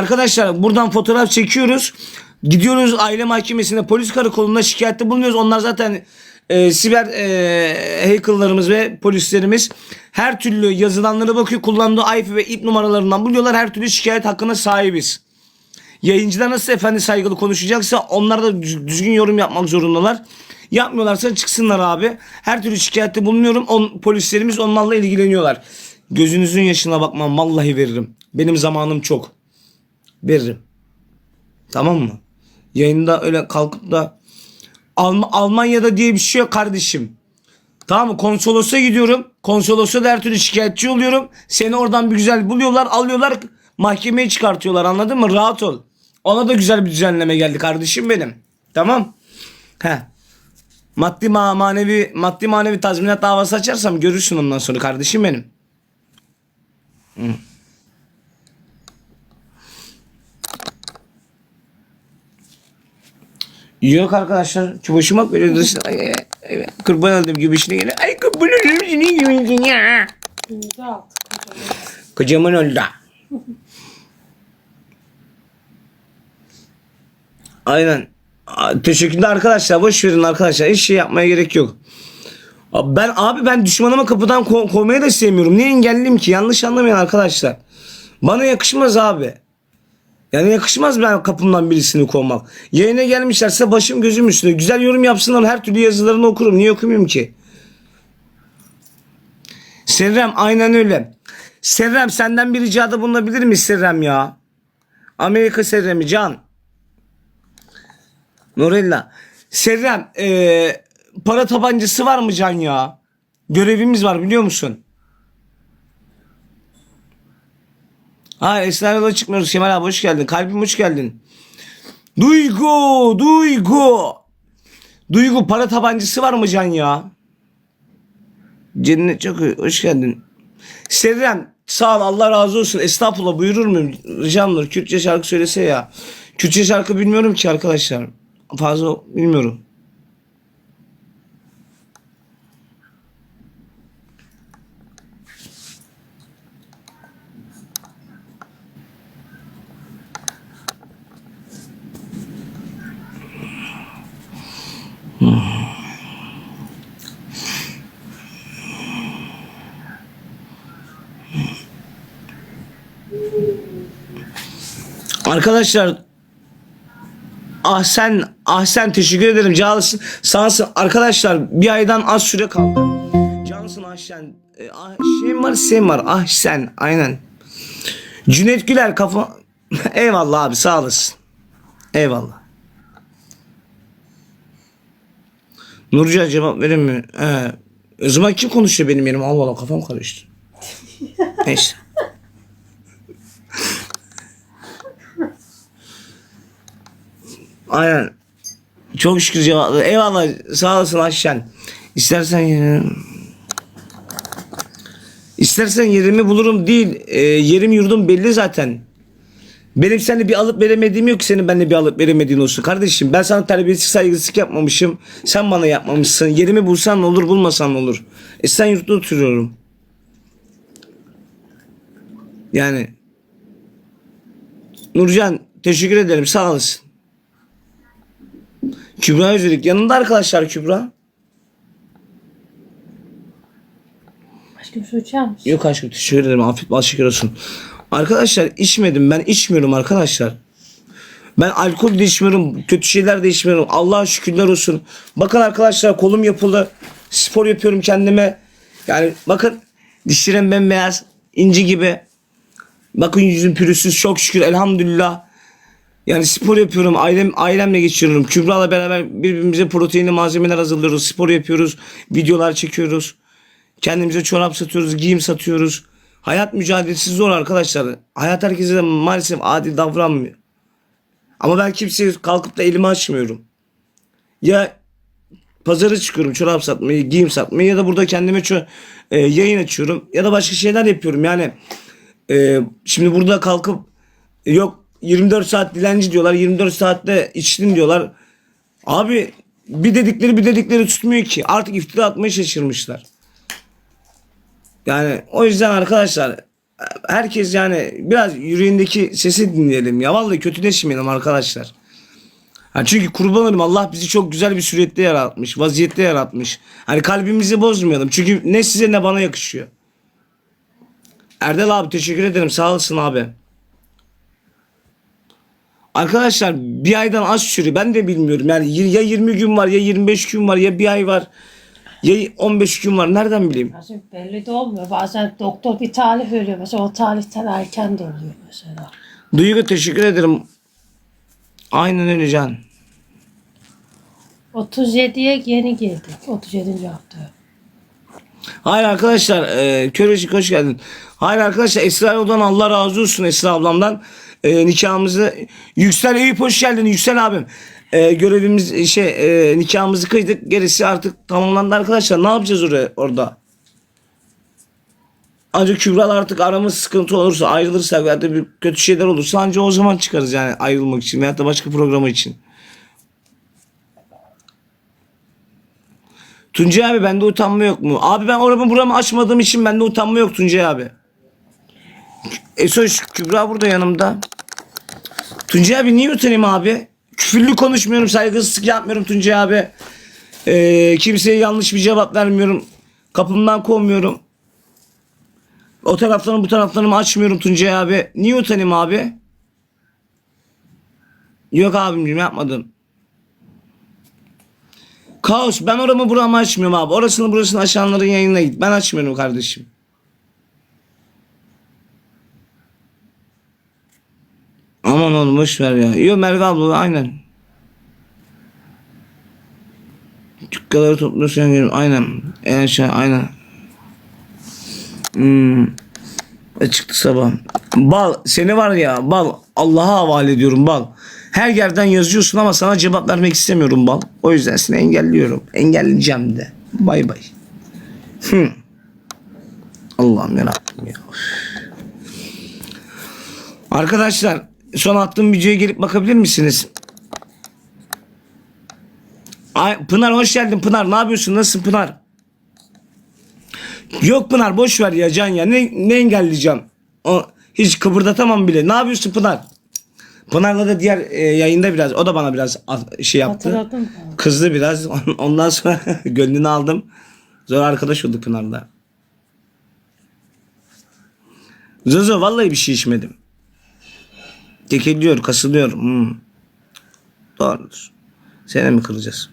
Arkadaşlar buradan fotoğraf çekiyoruz. Gidiyoruz aile mahkemesine polis karakolunda şikayette bulunuyoruz. Onlar zaten e, siber e, hackerlarımız ve polislerimiz her türlü yazılanlara bakıyor. Kullandığı IP ve IP numaralarından buluyorlar. Her türlü şikayet hakkına sahibiz. Yayıncılar nasıl efendi saygılı konuşacaksa onlar da düz- düzgün yorum yapmak zorundalar. Yapmıyorlarsa çıksınlar abi. Her türlü şikayette bulunuyorum. On, polislerimiz onlarla ilgileniyorlar. Gözünüzün yaşına bakmam vallahi veririm. Benim zamanım çok. Veririm. Tamam mı? Yayında öyle kalkıp da Alm- Almanya'da diye bir şey yok kardeşim. Tamam mı? Konsolosa gidiyorum. Konsolosa da her türlü şikayetçi oluyorum. Seni oradan bir güzel buluyorlar, alıyorlar, mahkemeye çıkartıyorlar. Anladın mı? Rahat ol. Ona da güzel bir düzenleme geldi kardeşim benim. Tamam? He. Maddi ma- manevi maddi manevi tazminat davası açarsam görürsün ondan sonra kardeşim benim. Hı. Yok arkadaşlar. Hoşuma böyle dışına. Kurban oldum gibi işine geliyor. Ay kurban oldum senin gibi ya. Kocaman oldu. Aynen. Teşekkürler arkadaşlar. Boş verin arkadaşlar. Hiç şey yapmaya gerek yok. Ben abi ben düşmanıma kapıdan ko- kovmayı da sevmiyorum. Niye engelliyim ki? Yanlış anlamayın arkadaşlar. Bana yakışmaz abi. Yani yakışmaz ben kapımdan birisini kovmak. Yayına gelmişlerse başım gözüm üstüne. Güzel yorum yapsınlar her türlü yazılarını okurum. Niye okumayayım ki? Serrem aynen öyle. Serrem senden bir ricada bulunabilir mi Serrem ya? Amerika Serrem'i Can. Nurella. Serrem eee, para tabancası var mı Can ya? Görevimiz var biliyor musun? Ha Esra yola çıkmıyoruz Kemal abi hoş geldin. Kalbim hoş geldin. Duygu, Duygu. Duygu para tabancası var mı Can ya? Cennet çok hoş geldin. Serrem sağ ol Allah razı olsun. Estağfurullah buyurur muyum? Ricam olur. Kürtçe şarkı söylese ya. Kürtçe şarkı bilmiyorum ki arkadaşlar. Fazla bilmiyorum. Arkadaşlar Ah sen, ah sen teşekkür ederim Cansın. Sağsın. Arkadaşlar bir aydan az süre kaldı. Cansın ah sen. E, ah şeyim var sen var. Ah sen. Aynen. Cüneyt Güler kafa. Eyvallah abi sağ olasın. Eyvallah. Nurcan cevap mi? He. O zaman kim konuşuyor benim yerim? Allah Allah kafam karıştı. Neyse. Aynen. Çok şükür cevap. Eyvallah sağ olasın Ayşen. İstersen yerim. İstersen yerimi bulurum değil. E, yerim yurdum belli zaten. Benim seninle bir alıp veremediğim yok ki senin benimle bir alıp veremediğin olsun. Kardeşim ben sana terbiyesizlik saygısızlık yapmamışım. Sen bana yapmamışsın. Yerimi bulsan ne olur bulmasan ne olur. E sen yurtta oturuyorum. Yani. Nurcan teşekkür ederim sağ olasın. Kübra Özürük. Yanında arkadaşlar Kübra. Aşkım su içer misin? Yok aşkım teşekkür ederim. Afiyet bal şeker olsun. Arkadaşlar içmedim. Ben içmiyorum arkadaşlar. Ben alkol de içmiyorum. Kötü şeyler de içmiyorum. Allah'a şükürler olsun. Bakın arkadaşlar kolum yapılı. Spor yapıyorum kendime. Yani bakın dişlerim bembeyaz. inci gibi. Bakın yüzüm pürüzsüz. Çok şükür elhamdülillah. Yani spor yapıyorum. Ailem ailemle geçiriyorum. Kübra'la beraber birbirimize proteinli malzemeler hazırlıyoruz. Spor yapıyoruz. Videolar çekiyoruz. Kendimize çorap satıyoruz, giyim satıyoruz. Hayat mücadelesi zor arkadaşlar. Hayat herkese de maalesef adil davranmıyor. Ama ben kimseye kalkıp da elimi açmıyorum. Ya pazara çıkıyorum çorap satmayı, giyim satmayı ya da burada kendime e, yayın açıyorum ya da başka şeyler yapıyorum. Yani e, şimdi burada kalkıp yok 24 saat dilenci diyorlar, 24 saatte içtin diyorlar. Abi bir dedikleri bir dedikleri tutmuyor ki. Artık iftira atmaya şaşırmışlar. Yani o yüzden arkadaşlar herkes yani biraz yüreğindeki sesi dinleyelim ya. Vallahi kötüleşmeyelim arkadaşlar. Ha çünkü kurban olayım Allah bizi çok güzel bir surette yaratmış. Vaziyette yaratmış. Hani kalbimizi bozmayalım. Çünkü ne size ne bana yakışıyor. Erdal abi teşekkür ederim. Sağ olasın abi. Arkadaşlar bir aydan az sürüyor. Ben de bilmiyorum. Yani ya 20 gün var ya 25 gün var ya bir ay var. Ya 15 gün var. Nereden bileyim? Bazen belli de olmuyor. Bazen doktor bir tarih veriyor. Mesela o tarihten erken de oluyor mesela. Duygu teşekkür ederim. Aynen öyle Can. 37'ye yeni girdik. 37. haftaya. Hayır arkadaşlar e, Körecik hoş geldin. Hayır arkadaşlar Esra Yoldan Allah razı olsun Esra ablamdan. E, nikahımızı Yüksel Eyüp hoş geldin Yüksel abim. E, görevimiz şey e, nikahımızı kıydık gerisi artık tamamlandı arkadaşlar. Ne yapacağız oraya orada? Ancak Kübral artık aramız sıkıntı olursa ayrılırsak ya da bir kötü şeyler olursa ancak o zaman çıkarız yani ayrılmak için veyahut da başka programı için. Tuncay abi bende utanma yok mu? Abi ben oramı buramı açmadığım için bende utanma yok Tuncay abi. Esoş Kübra burada yanımda. Tuncay abi niye utanayım abi? Küfürlü konuşmuyorum, saygısızlık yapmıyorum Tuncay abi. Ee, kimseye yanlış bir cevap vermiyorum. Kapımdan kovmuyorum. O taraflarını bu taraflarımı açmıyorum Tuncay abi. Niye utanayım abi? Yok abimciğim yapmadım. Kaos ben oramı buramı açmıyorum abi. Orasını burasını açanların yayınına git. Ben açmıyorum kardeşim. Aman oğlum boş ver ya. Yok Merve abla aynen. Tükkaları topluyorsun yani aynen. En şey aynen. Hmm. Çıktı sabah. Bal seni var ya bal Allah'a havale ediyorum bal. Her yerden yazıyorsun ama sana cevap vermek istemiyorum bal. O yüzden seni engelliyorum. Engelleyeceğim de. Bay bay. Hı. Allah'ım yarabbim ya. Arkadaşlar son attığım videoya gelip bakabilir misiniz? Ay, Pınar hoş geldin Pınar. Ne yapıyorsun? Nasılsın Pınar? Yok Pınar boş ver ya Can ya. Ne, ne engelleyeceğim? O, hiç kıpırdatamam bile. Ne yapıyorsun Pınar? Pınar'la da diğer e, yayında biraz o da bana biraz şey yaptı. Hatırladın mı? Kızdı biraz. Ondan sonra gönlünü aldım. Sonra arkadaş olduk Pınar'la. Zozo vallahi bir şey içmedim. Kekeliyor, kasılıyor. Hmm. Doğrudur. Seni mi kıracağız?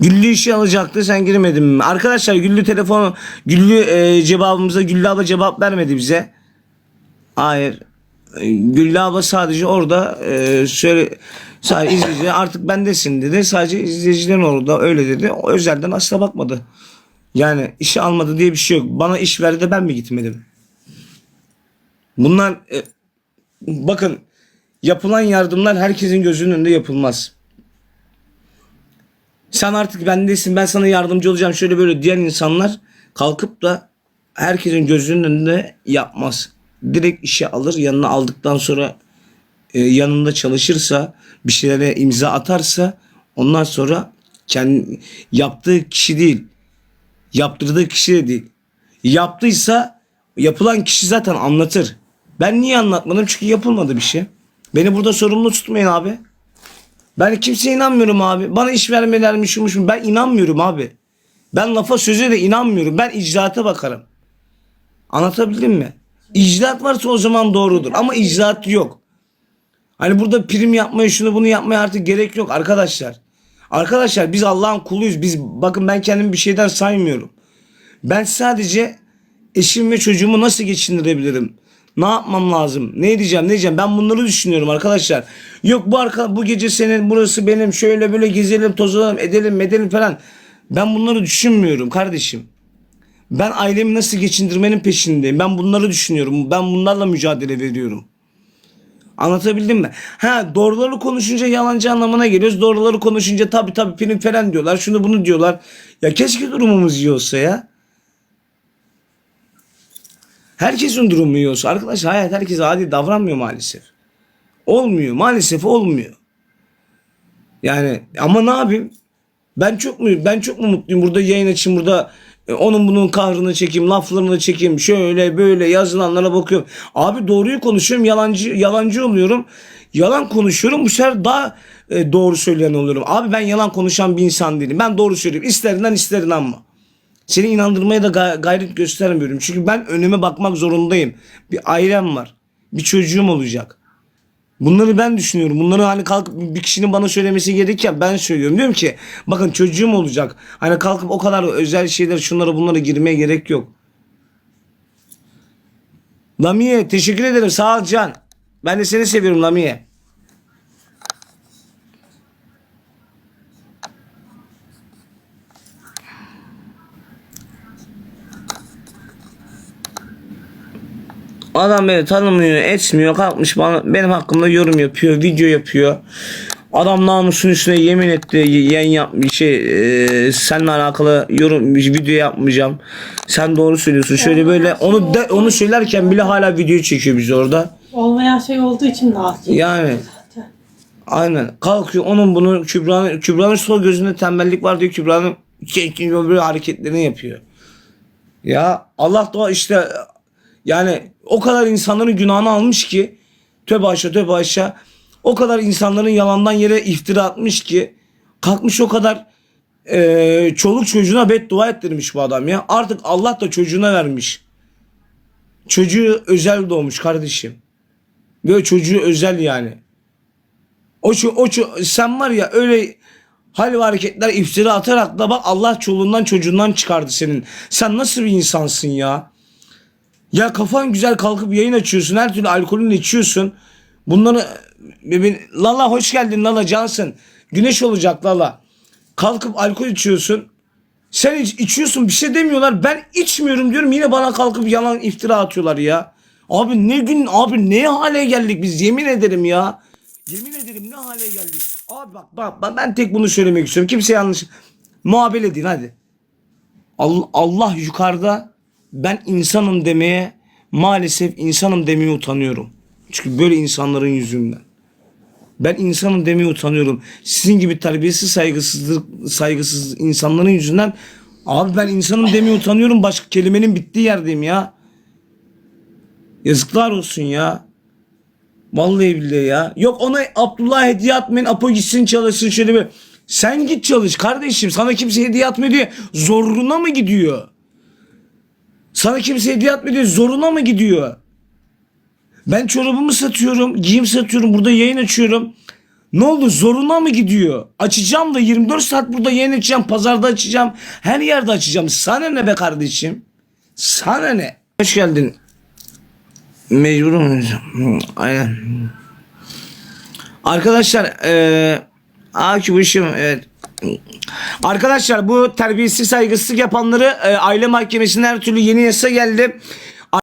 Güllü işi alacaktı sen girmedin mi? Arkadaşlar Güllü telefon Güllü e, cevabımıza Güllü abla cevap vermedi bize. Hayır. E, Güllü abla sadece orada e, söyle sadece izleyici artık bendesin dedi. Sadece izleyicilerin orada öyle dedi. O özelden asla bakmadı. Yani işi almadı diye bir şey yok. Bana iş verdi de ben mi gitmedim? Bunlar e, bakın yapılan yardımlar herkesin gözünün önünde yapılmaz. Sen artık bendesin ben sana yardımcı olacağım şöyle böyle diyen insanlar kalkıp da herkesin gözünün önünde yapmaz. Direkt işe alır yanına aldıktan sonra e, yanında çalışırsa bir şeylere imza atarsa ondan sonra kendi yaptığı kişi değil yaptırdığı kişi de değil. Yaptıysa yapılan kişi zaten anlatır. Ben niye anlatmadım? Çünkü yapılmadı bir şey. Beni burada sorumlu tutmayın abi. Ben kimseye inanmıyorum abi. Bana iş vermelermiş şumuş mu? Ben inanmıyorum abi. Ben lafa söze de inanmıyorum. Ben icraata bakarım. Anlatabildim mi? İcraat varsa o zaman doğrudur. Ama icraat yok. Hani burada prim yapmaya şunu bunu yapmaya artık gerek yok arkadaşlar. Arkadaşlar biz Allah'ın kuluyuz. Biz bakın ben kendimi bir şeyden saymıyorum. Ben sadece eşim ve çocuğumu nasıl geçindirebilirim? Ne yapmam lazım? Ne diyeceğim? Ne diyeceğim? Ben bunları düşünüyorum arkadaşlar. Yok bu arka bu gece senin burası benim şöyle böyle gezelim, tozalım, edelim, edelim falan. Ben bunları düşünmüyorum kardeşim. Ben ailemi nasıl geçindirmenin peşindeyim. Ben bunları düşünüyorum. Ben bunlarla mücadele veriyorum. Anlatabildim mi? Ha doğruları konuşunca yalancı anlamına geliyoruz. Doğruları konuşunca tabii tabii prim falan diyorlar. Şunu bunu diyorlar. Ya keşke durumumuz iyi olsa ya. Herkesin durumu iyi olsa. Arkadaşlar hayat herkese adil davranmıyor maalesef. Olmuyor. Maalesef olmuyor. Yani ama ne yapayım? Ben çok mu ben çok mu mutluyum burada yayın açayım burada E, onun bunun kahrını çekeyim, laflarını çekeyim. Şöyle böyle yazılanlara bakıyorum. Abi doğruyu konuşuyorum, yalancı yalancı oluyorum. Yalan konuşuyorum. Bu sefer daha e, doğru söyleyen oluyorum. Abi ben yalan konuşan bir insan değilim. Ben doğru söylüyorum. İster inan ister inanma. Seni inandırmaya da gay- gayret göstermiyorum. Çünkü ben önüme bakmak zorundayım. Bir ailem var. Bir çocuğum olacak. Bunları ben düşünüyorum. Bunları hani kalkıp bir kişinin bana söylemesi gerekirken ben söylüyorum. Diyorum ki bakın çocuğum olacak. Hani kalkıp o kadar özel şeyler şunlara bunlara girmeye gerek yok. Lamiye teşekkür ederim. Sağ ol Can. Ben de seni seviyorum Lamiye. Adam beni tanımıyor, etmiyor, kalkmış bana benim hakkımda yorum yapıyor, video yapıyor. Adam namusun üstüne yemin etti, yayın yapmış şey, e, seninle alakalı yorum video yapmayacağım. Sen doğru söylüyorsun. Şöyle böyle onu de, onu söylerken bile hala video çekiyor bizi orada. Olmayan şey olduğu için rahatsız. Yani Zaten. aynen kalkıyor onun bunu Kübra'nın Kübra'nın sol gözünde tembellik var diyor Kübra'nın böyle hareketlerini yapıyor. Ya Allah da işte yani o kadar insanların günahını almış ki tövbe aşağı tövbe aşağı o kadar insanların yalandan yere iftira atmış ki kalkmış o kadar eee, çoluk çocuğuna beddua ettirmiş bu adam ya. Artık Allah da çocuğuna vermiş. Çocuğu özel doğmuş kardeşim. Böyle çocuğu özel yani. O, o sen var ya öyle hal ve hareketler iftira atarak da bak Allah çoluğundan çocuğundan çıkardı senin. Sen nasıl bir insansın ya? Ya kafan güzel kalkıp yayın açıyorsun. Her türlü alkolünü içiyorsun. Bunları Lala hoş geldin Lala cansın. Güneş olacak Lala. Kalkıp alkol içiyorsun. Sen iç- içiyorsun bir şey demiyorlar. Ben içmiyorum diyorum yine bana kalkıp yalan iftira atıyorlar ya. Abi ne gün abi ne hale geldik biz yemin ederim ya. Yemin ederim ne hale geldik. Abi bak bak, bak ben tek bunu söylemek istiyorum. Kimse yanlış muhabele edin hadi. Allah, Allah yukarıda ben insanım demeye maalesef insanım demeye utanıyorum. Çünkü böyle insanların yüzünden. Ben insanım demeye utanıyorum. Sizin gibi terbiyesiz saygısızlık saygısız insanların yüzünden abi ben insanım demeye utanıyorum. Başka kelimenin bittiği yerdeyim ya. Yazıklar olsun ya. Vallahi billahi ya. Yok ona Abdullah hediye atmayın. Apo gitsin çalışsın şöyle bir. Sen git çalış kardeşim. Sana kimse hediye atmıyor diye zoruna mı gidiyor? Sana kimse hediye atmıyor zoruna mı gidiyor? Ben çorabımı satıyorum, giyim satıyorum, burada yayın açıyorum. Ne oldu zoruna mı gidiyor? Açacağım da 24 saat burada yayın açacağım, pazarda açacağım, her yerde açacağım. Sana ne be kardeşim? Sana ne? Hoş geldin. Mecburum. Aynen. Arkadaşlar eee Aki bu işim evet. Arkadaşlar bu terbiyesiz saygısızlık yapanları e, aile mahkemesinde her türlü yeni yasa geldi.